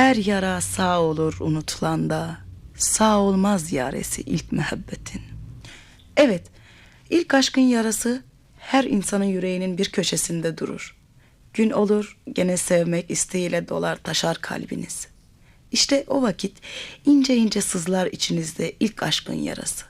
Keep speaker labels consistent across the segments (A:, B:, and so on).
A: Her yara sağ olur unutulanda, sağ olmaz yaresi ilk muhabbetin. Evet, ilk aşkın yarası her insanın yüreğinin bir köşesinde durur. Gün olur gene sevmek isteğiyle dolar taşar kalbiniz. İşte o vakit ince ince sızlar içinizde ilk aşkın yarası.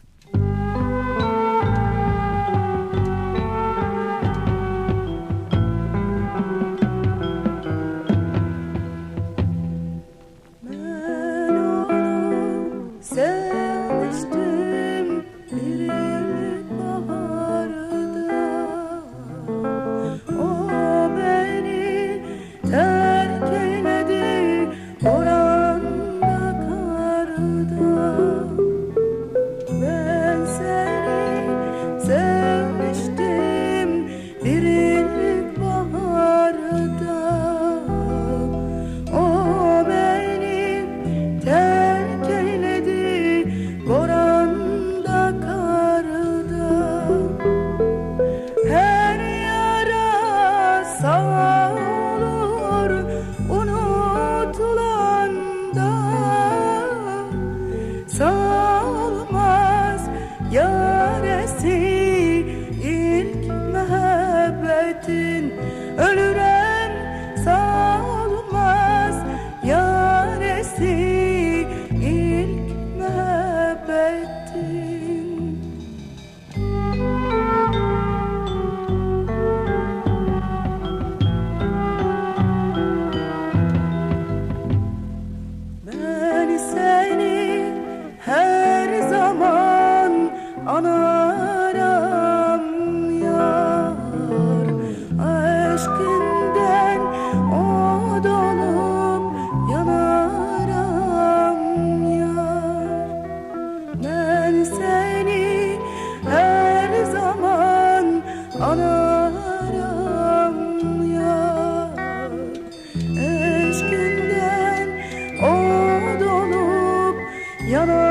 A: yaresi ilk muhabbetin. Ölürem sağ olmaz yaresi ilk muhabbetin. Ben seni her zaman Anaram yar Aşkından odalım Yanaram yar. Ben seni her zaman Anaram yar. Aşkından odalım Yanaram